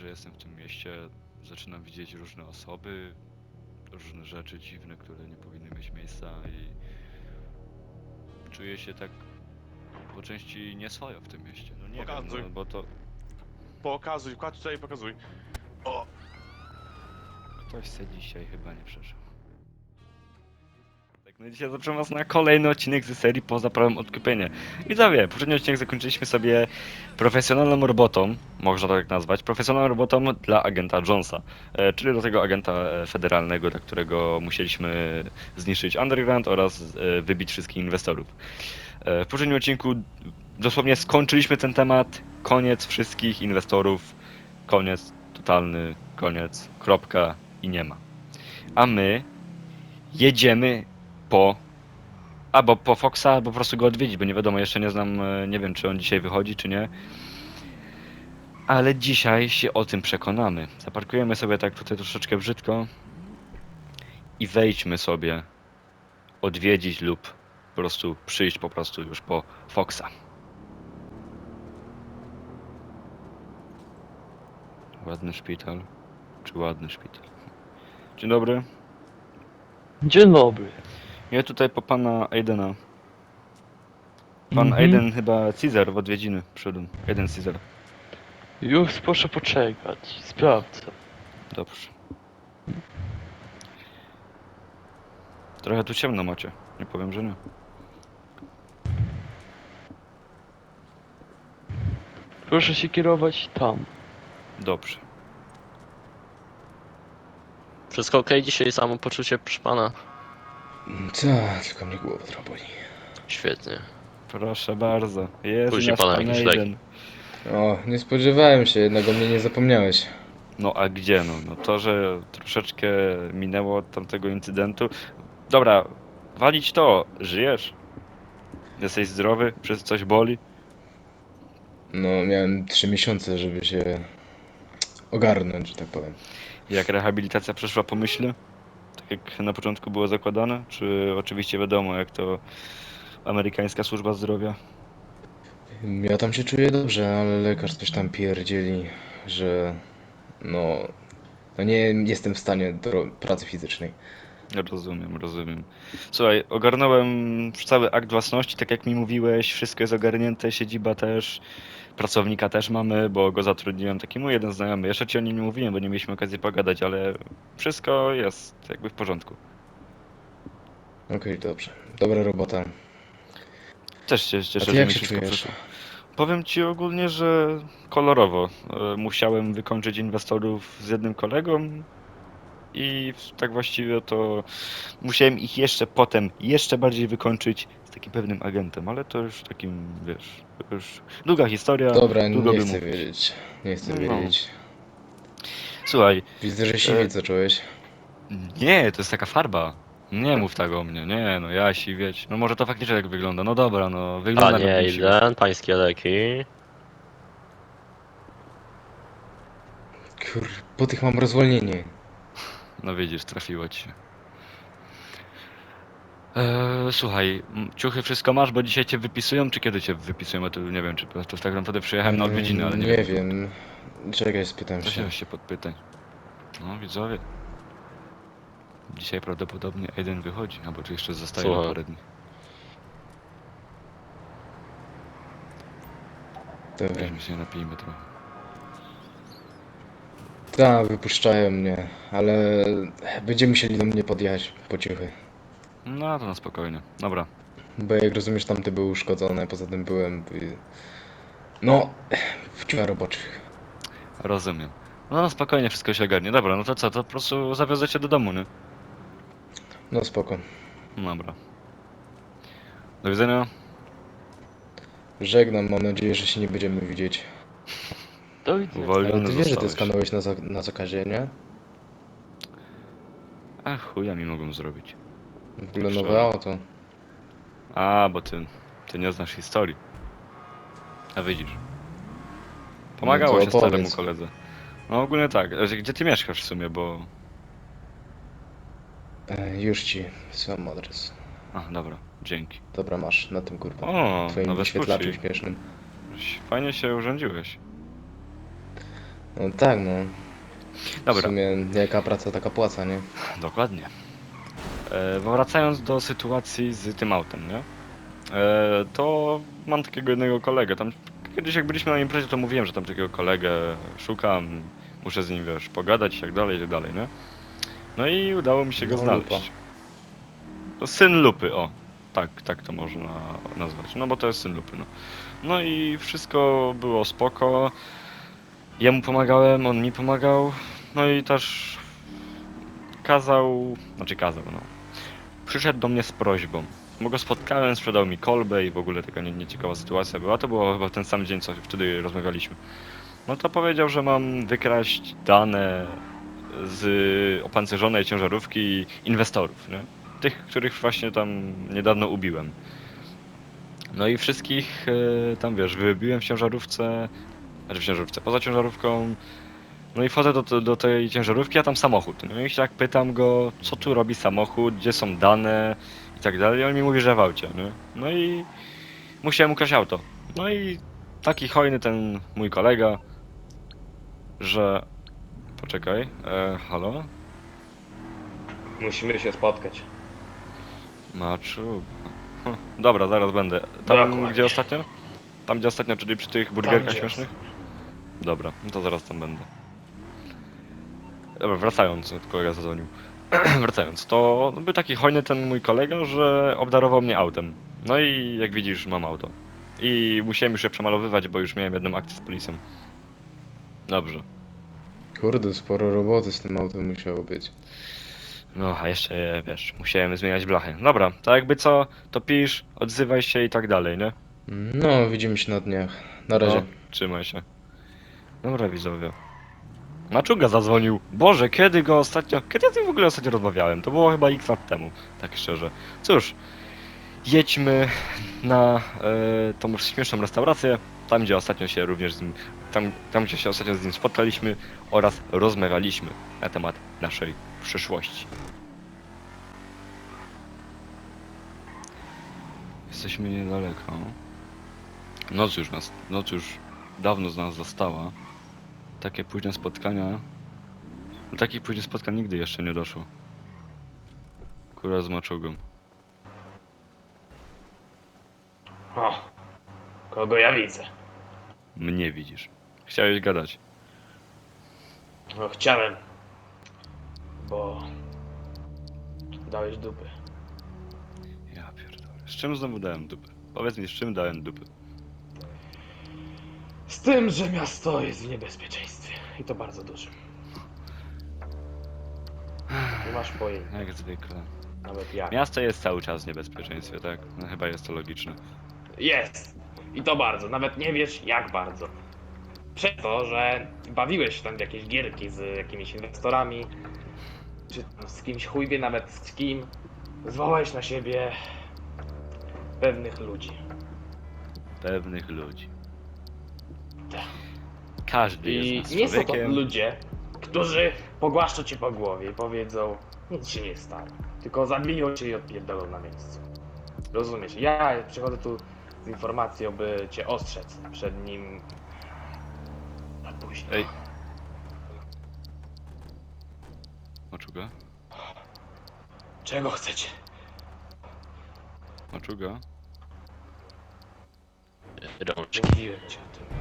że jestem w tym mieście. Zaczynam widzieć różne osoby, różne rzeczy dziwne, które nie powinny mieć miejsca i czuję się tak po części nieswojo w tym mieście. No nie wiem, Pokazuj. no, bo to Pokazuj, kładź tutaj i pokazuj. O, ktoś se dzisiaj chyba nie przeżył. No i dzisiaj zapraszam was na kolejny odcinek z serii Poza prawem odkupienia. Widzowie, poprzedni odcinek zakończyliśmy sobie profesjonalną robotą, można tak nazwać, profesjonalną robotą dla agenta Jonesa, e, czyli do tego agenta e, federalnego, dla którego musieliśmy zniszczyć Underground oraz e, wybić wszystkich inwestorów. E, w poprzednim odcinku dosłownie skończyliśmy ten temat, koniec wszystkich inwestorów, koniec totalny, koniec, kropka i nie ma. A my jedziemy po albo po Foxa, albo po prostu go odwiedzić, bo nie wiadomo, jeszcze nie znam, e, nie wiem czy on dzisiaj wychodzi, czy nie. Ale dzisiaj się o tym przekonamy. Zaparkujemy sobie tak tutaj troszeczkę brzydko i wejdźmy sobie odwiedzić lub po prostu przyjść po prostu już po Foxa. Ładny szpital. Czy ładny szpital? Dzień dobry. Dzień dobry. Ja tutaj po pana Aidena. Pan Mhm. Aiden chyba Caesar w odwiedziny przyszedł. Aiden Caesar. Już proszę poczekać. Sprawdzę. Dobrze. Trochę tu ciemno macie. Nie powiem, że nie. Proszę się kierować tam. Dobrze. Wszystko ok dzisiaj, samopoczucie proszę pana. Tak, tylko mnie głowa trochę boli. Świetnie. Proszę bardzo. Jest Później nasz pana pan jakiś Aiden. O, nie spodziewałem się, jednak o mnie nie zapomniałeś. No a gdzie no? No to, że troszeczkę minęło od tamtego incydentu. Dobra, walić to. Żyjesz? Jesteś zdrowy? Przez coś boli? No, miałem trzy miesiące, żeby się ogarnąć, że tak powiem. Jak rehabilitacja przeszła po myśli? Tak jak na początku było zakładane? Czy oczywiście wiadomo, jak to amerykańska służba zdrowia? Ja tam się czuję dobrze, ale lekarz coś tam pierdzieli, że no, no nie jestem w stanie do pracy fizycznej. Rozumiem, rozumiem. Słuchaj, ogarnąłem cały akt własności, tak jak mi mówiłeś, wszystko jest ogarnięte, siedziba też, pracownika też mamy, bo go zatrudniłem, taki mój jeden znajomy. Jeszcze ci o nim nie mówiłem, bo nie mieliśmy okazji pogadać, ale wszystko jest jakby w porządku. Okej, dobrze. Dobra robota. Też się A cieszę, ty że jak mi się wszystko czujesz? przyszło. Powiem ci ogólnie, że kolorowo. E, Musiałem wykończyć inwestorów z jednym kolegą i tak właściwie to musiałem ich jeszcze potem jeszcze bardziej wykończyć z takim pewnym agentem, ale to już takim, wiesz, to już długa historia. Dobra, długo nie chcę mówić. wiedzieć. Nie chcę No. wiedzieć. Słuchaj, Widzę, że E, siwiec zacząłeś. nie, to jest taka farba. Nie mów tak o mnie, nie, no ja siwieć. No może to faktycznie tak wygląda, no dobra, no wygląda Panie jakbym. Aiden, pańskie leki. Kur... po tych mam rozwolnienie. No widzisz, trafiło ci się. Eee, słuchaj, m, ciuchy wszystko masz, bo dzisiaj cię wypisują, czy kiedy cię wypisują? Ja tu nie wiem, czy po prostu tak naprawdę przyjechałem na odwiedziny, ale nie, nie wiem. wiem. Czekaj, spytam Co się. się się podpytaj. No widzowie. Dzisiaj prawdopodobnie Aiden wychodzi, albo czy jeszcze zostaje na parę dni. Dobra. Weźmy się napijmy trochę. Tak, wypuszczają mnie, ale będziemy musieli do mnie podjechać po ciuchy. No to na spokojnie. Dobra. Bo jak rozumiesz, tamte były uszkodzone, poza tym byłem... No, w ciuchach roboczych. Rozumiem. No na spokojnie wszystko się ogarnie. Dobra, no to co, to po prostu zawiozę cię do domu, nie? No spoko. Dobra. Do widzenia. Żegnam, mam nadzieję, że się nie będziemy widzieć. Do widzenia. Ale Uwolniony ty wiesz, że ty zostałeś. skanowałeś na, za na zakazie, nie? A chuja mi mogą zrobić. W ogóle nowe auto. A, bo ty, ty nie znasz historii. A widzisz. Pomagało No to się staremu opowiedz. koledze. No ogólnie tak. Gdzie ty mieszkasz w sumie, bo... E, już ci wysyłam adres. A, dobra. Dzięki. Dobra, masz na tym kurwa. O, Twoim nowe wyświetlaczu śmiesznym. Fajnie się urządziłeś. No tak, no. W Dobra, sumie jaka praca, taka płaca, nie? dokładnie. E, wracając do sytuacji z tym autem, nie? E, to mam takiego jednego kolegę. Tam kiedyś jak byliśmy na imprezie, to mówiłem, że tam takiego kolegę szukam, muszę z nim wiesz, pogadać i tak dalej, i tak dalej, nie? No i udało mi się go No, znaleźć. To syn Lupy, o. Tak, tak to można nazwać. No bo to jest syn Lupy, no. No i wszystko było spoko. Ja mu pomagałem, on mi pomagał. No i też kazał, znaczy kazał, no. Przyszedł do mnie z prośbą. Bo go spotkałem, sprzedał mi kolbę i w ogóle taka nie- nieciekawa sytuacja była. To było chyba ten sam dzień, co wtedy rozmawialiśmy. No to powiedział, że mam wykraść dane z opancerzonej ciężarówki inwestorów, nie? Tych, których właśnie tam niedawno ubiłem. No i wszystkich e, tam wiesz, wybiłem w ciężarówce, znaczy w ciężarówce, poza ciężarówką. No i wchodzę do, do tej ciężarówki, a tam samochód. No i tak pytam go, co tu robi samochód, gdzie są dane i tak dalej. I on mi mówi, że w aucie, nie? No i musiałem ukraść auto. No i taki hojny ten mój kolega, że... Poczekaj, e, halo? Musimy się spotkać. Maczu. Hm, Dobra, zaraz będę. Tam Dokładnie. gdzie ostatnio? Tam gdzie ostatnio, czyli przy tych burgerkach gdzie śmiesznych? Dobra, no to zaraz tam będę. Dobra, wracając, kolega zadzwonił. wracając, to był taki hojny ten mój kolega, że obdarował mnie autem. No i jak widzisz, mam auto. I musiałem już je przemalowywać, bo już miałem jedną akcję z policją. Dobrze. Kurde, sporo roboty z tym autem musiało być. No, a jeszcze, wiesz, musiałem zmieniać blachy. Dobra, tak jakby co, to pisz, odzywaj się i tak dalej, nie? No, widzimy się na dniach. Na razie. No, trzymaj się. Dobra, widzowie. Maczuga zadzwonił. Boże, kiedy go ostatnio... Kiedy ja z nim w ogóle ostatnio rozmawiałem? To było chyba x lat temu, tak szczerze. Cóż, jedźmy na e, tą śmieszną restaurację, tam gdzie ostatnio się również z nim... Tam, tam gdzie się ostatnio z nim spotkaliśmy oraz rozmawialiśmy na temat naszej przyszłości. Jesteśmy niedaleko. Noc już nas, noc już dawno z nas została. Takie późne spotkania. Do takich późnych spotkań nigdy jeszcze nie doszło. Kura z maczugą. O, kogo ja widzę? Mnie widzisz. Chciałeś gadać. No chciałem, bo dałeś dupy. Ja pierdolę. Z czym znowu dałem dupy? Powiedz mi, z czym dałem dupy? Z tym, że miasto jest w niebezpieczeństwie i to bardzo dużym. Nie masz pojęcia, Jak zwykle. nawet jak. Miasto jest cały czas w niebezpieczeństwie, tak? No, chyba jest to logiczne. Jest! I to bardzo, nawet nie wiesz jak bardzo. Przez to, że bawiłeś się tam w jakieś gierki z jakimiś inwestorami, czy tam z kimś chuj wie nawet z kim, zwołałeś na siebie pewnych ludzi. Pewnych ludzi. Każdy I jest nie są to człowiekiem. ludzie, którzy pogłaszczą cię po głowie i powiedzą nic się nie stało. Tylko zabiją cię i odpierdolą na miejscu. Rozumiesz? Ja przychodzę tu z informacją, by cię ostrzec przed nim na późno. Ej. Maczuga? Czego chcecie? Maczuga? Rączki. Mówiłem ci o tym.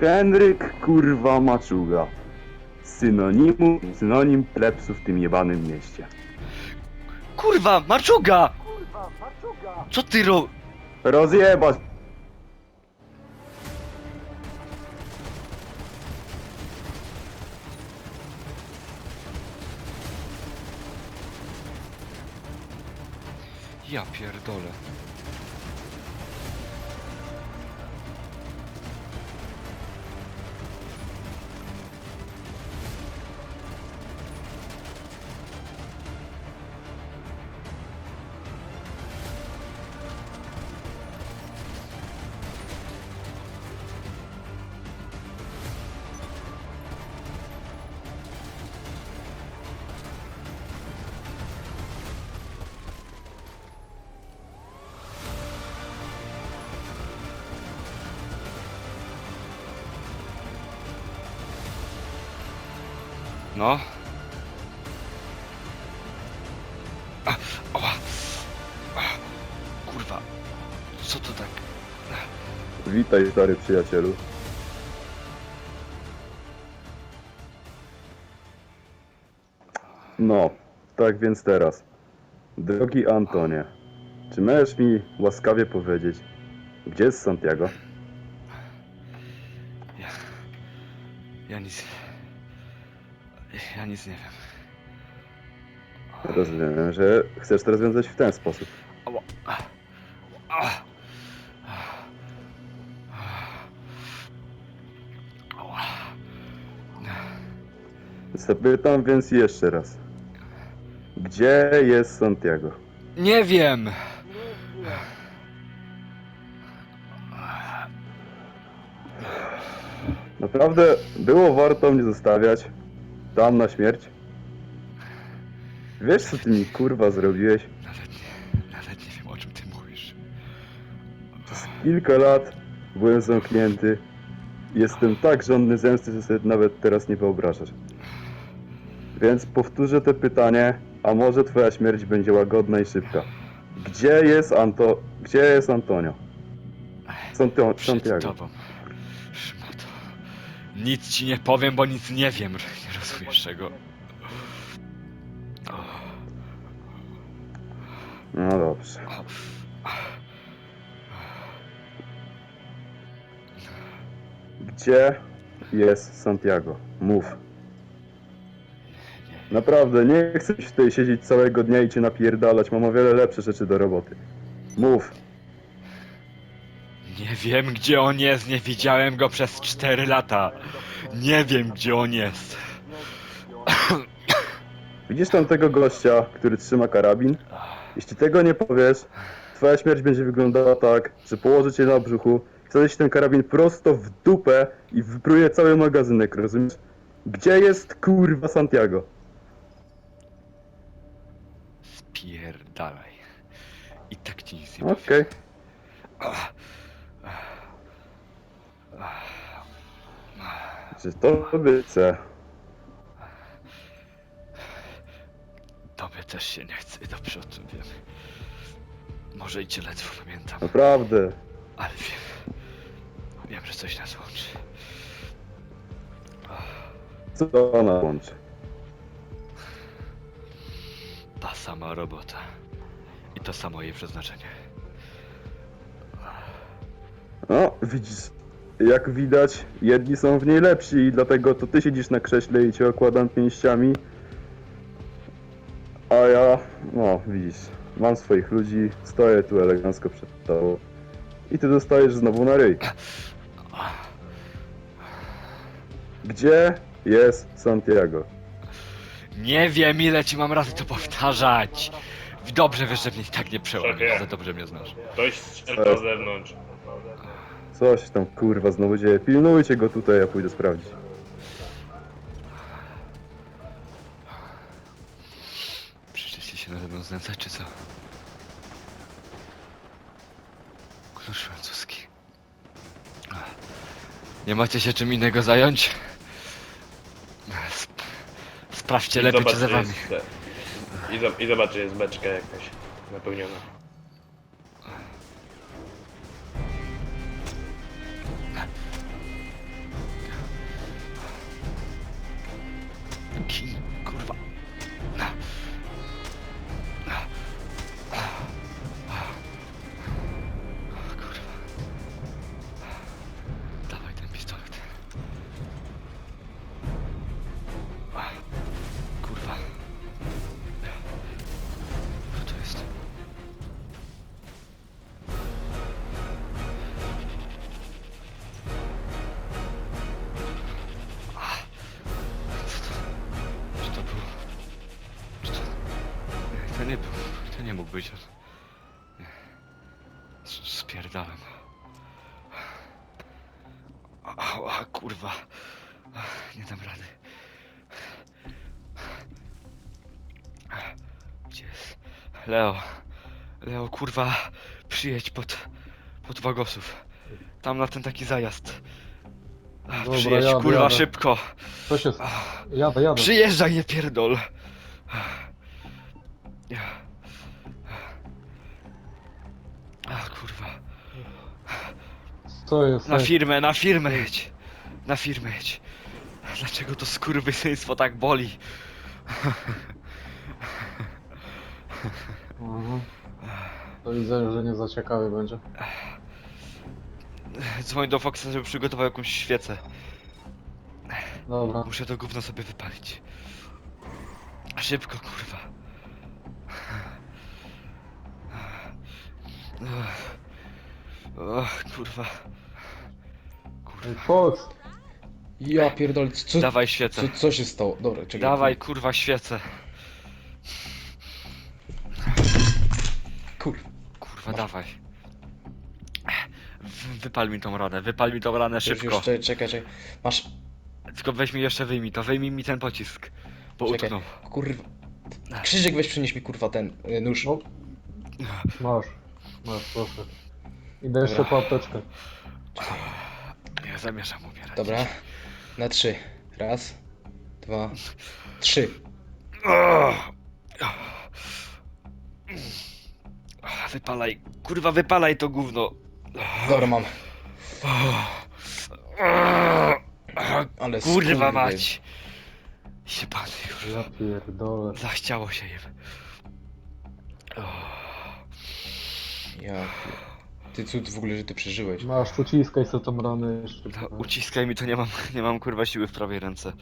Henryk kurwa maczuga. Synonimu, synonim plebsu w tym jebanym mieście. Kurwa, Maczuga! Co ty ro... Rozjebać! Ja pierdolę. No. A, oła. A, kurwa. Co to tak? Witaj, stary przyjacielu. No, tak więc teraz. Drogi Antonie, czy możesz mi łaskawie powiedzieć, gdzie jest Santiago? Ja... Ja nic... Ja nic nie wiem. Rozumiem, że chcesz to rozwiązać w ten sposób. Ała. Ała. Zapytam więc jeszcze raz. Gdzie jest Santiago? Nie wiem! Naprawdę było warto mnie zostawiać tam na śmierć? Wiesz co ty mi kurwa zrobiłeś? Nawet nie, nawet nie wiem o czym ty mówisz. Kilka lat byłem zamknięty. Jestem tak żądny zemsty, że sobie nawet teraz nie wyobrażasz. Więc powtórzę to pytanie, a może twoja śmierć będzie łagodna i szybka. Gdzie jest Anto... Gdzie jest Antonio? Santio... Przed Santiago. tobą. Nic ci nie powiem, bo nic nie wiem. Nie rozumiesz czego. No dobrze. Gdzie jest Santiago? Mów. Naprawdę, nie chcę tutaj siedzieć całego dnia i cię napierdalać. Mam o wiele lepsze rzeczy do roboty. Mów. Nie wiem gdzie on jest, nie widziałem go przez 4 lata. Nie wiem gdzie on jest. Widzisz tam tego gościa, który trzyma karabin? Jeśli tego nie powiesz, twoja śmierć będzie wyglądała tak, że położę cię na brzuchu, wsadzę ci ten karabin prosto w dupę i wypruję cały magazynek, rozumiesz? Gdzie jest kurwa Santiago? Spierdalaj. I tak ci nic nie powiem. Okej. Czy to by chce? Tobie też się nie chce, dobrze o tym wiem. Może i cię ledwo pamiętam, Naprawdę. ale wiem. Wiem, że coś nas łączy. Co ona łączy? Ta sama robota. I to samo jej przeznaczenie. No, widzisz, jak widać, jedni są w niej lepsi i dlatego to ty siedzisz na krześle i cię okładam pięściami. A ja, no, widzisz, mam swoich ludzi, stoję tu elegancko przed tobą. I ty dostajesz znowu na ryj. Gdzie jest Santiago? Nie wiem ile ci mam razy to powtarzać. Dobrze wiesz, że mnie i tak nie przełamiesz, Szefie. za dobrze mnie znasz. Ktoś strzela z zewnątrz. Co się tam kurwa znowu dzieje? Pilnujcie go tutaj, ja pójdę sprawdzić. Przyszliście się nade mną znęcać, czy co? Klucz francuski. Nie macie się czym innego zająć? Sp sprawdźcie I lepiej, zobacz, czy za czy wami. jest- I, zo- I zobacz, czy jest beczka jakaś napełniona. To nie mógł być on. Nie. S- Spierdałem. Ała, kurwa. Nie dam rady. Gdzie jest? Leo. Leo, kurwa. Przyjedź pod... Pod Wagosów. Tam na ten taki zajazd. Dobra, Przyjedź, jadę, kurwa, jadę. szybko. Co się... Jadę, jadę. Przyjeżdżaj, nie pierdol. A Co jest? Na firmę, na firmę jedź. Na firmę jedź. Dlaczego to skurwysyństwo tak boli? Mhm. To widzę, że nie za ciekawy będzie. Dzwoń do Foxa, żeby przygotował jakąś świecę. Dobra. Muszę to gówno sobie wypalić. Szybko, kurwa. Och, kurwa. Ej, Fox! Ja pierdolę, co, Dawaj świecę. co, co się stało? Dobra, czekaj. Dawaj, kurwa, świecę. Kurwa. Kurwa, dawaj. W- Wypal mi tą ranę, wypal mi tą ranę Już, szybko. już, czekaj, czekaj, czekaj. Masz, Tylko weź mi jeszcze wyjmij to, wyjmij mi ten pocisk. Bo Czekaj. utknął. kurwa. Krzyżyk, weź przynieś mi kurwa ten y, nóż. No. Masz. Masz, proszę. Idę jeszcze po apteczkę. Ja zamierzam umierać. Dobra. Na trzy. Raz, dwa, trzy. Wypalaj, kurwa, wypalaj to gówno. Dobra, mam. Ale Kurwa skurwy. mać. Jebany już. Ja pierdolę. Zachciało się im. Ja pier- Ty cud w ogóle, że ty przeżyłeś. Masz, uciskaj sobie tą ranę jeszcze. No, uciskaj mi to, nie mam, nie mam kurwa siły w prawej ręce.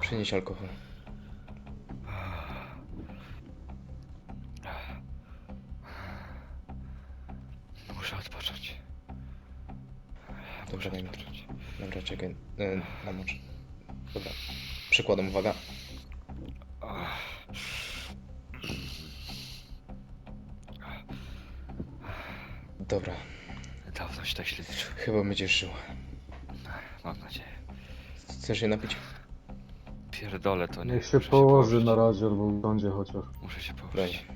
Przynieś alkohol. Muszę odpocząć. Dobra, daj mi. Dobra, czekaj. E, namocz. Dobra. Przykładam, uwaga. Dobra, Dawno się tak śledził. chyba będziesz żył. Mam nadzieję. Chcesz się napić? Pierdolę to nie. Niech się muszę położy położyć. na razie albo w lądzie chociaż. Muszę się Daj. położyć. Muszę się położyć.